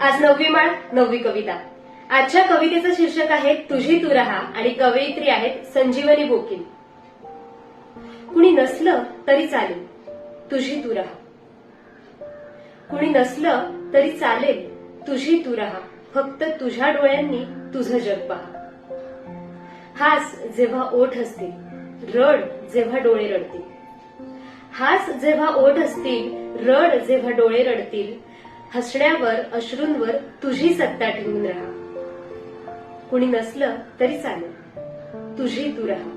आज नववी माळ नववी कविता. आजच्या कवितेचं शीर्षक आहे तुझी तू रहा आणि कवयित्री आहेत संजीवनी बोकील कुणी नसलं तरी चालेल तुझी तू रहा. कुणी नसलं तरी चालेल तुझी तू रहा. फक्त तुझ्या डोळ्यांनी तुझं जग पहा. हास जेव्हा ओठ असतील रड जेव्हा डोळे रडतील. हास जेव्हा ओठ असतील रड जेव्हा डोळे रडतील हसण्यावर अश्रूंवर तुझी सत्ता ठेवून राहा. कुणी नसलं तरी चालेल. तुझी तू राहा.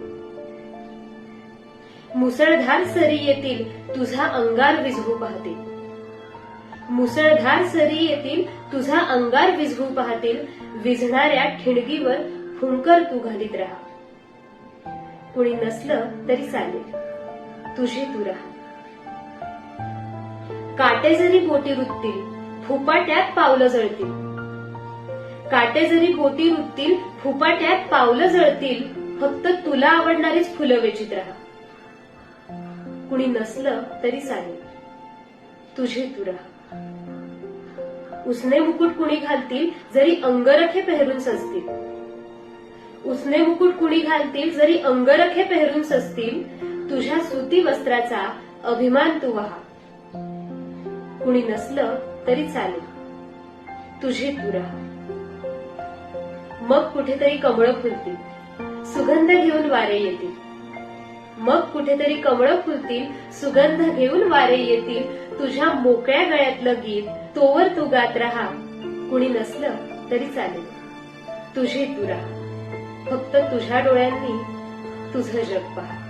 मुसळधार सरी येतील तुझा अंगार विझवू पाहतील. मुसळधार सरी येतील तुझा अंगार विझवू पाहतील. विझणाऱ्या ठिणगीवर फुंकर तू घालीत राहा. कुणी नसलं तरी चालेल. तुझी तू राहा. काटे जरी बोटी रुततील फुपाट्यात पावलं जळतील. काटे जरी गोती रुततील फुपाट्यात पावलं जळतील. फक्त तुला आवडणारीच फुलं वेचित राहा. कुणी नसलं तरी चालेल. तुझी तू राहा. उसने मुकुट कुणी घालतील जरी अंगरखे पेहरून सजतील. उसने मुकुट कुणी घालतील जरी अंगरखे पेहरून सजतील. तुझ्या सुती वस्त्राचा अभिमान तू व्हा. कुणी नसलं तरी चालेल. तुझी तू मग कुठेतरी कमळ फुलतील. सुगंध घेऊन वारे येतील. मग कुठेतरी कमळ फुलतील सुगंध घेऊन वारे येतील. तुझ्या मोकळ्या गळ्यातलं गीत तोवर तू गात राहा. कुणी नसलं तरी चालेल. तुझी तू फक्त तुझ्या डोळ्यांनी तुझं जग पहा.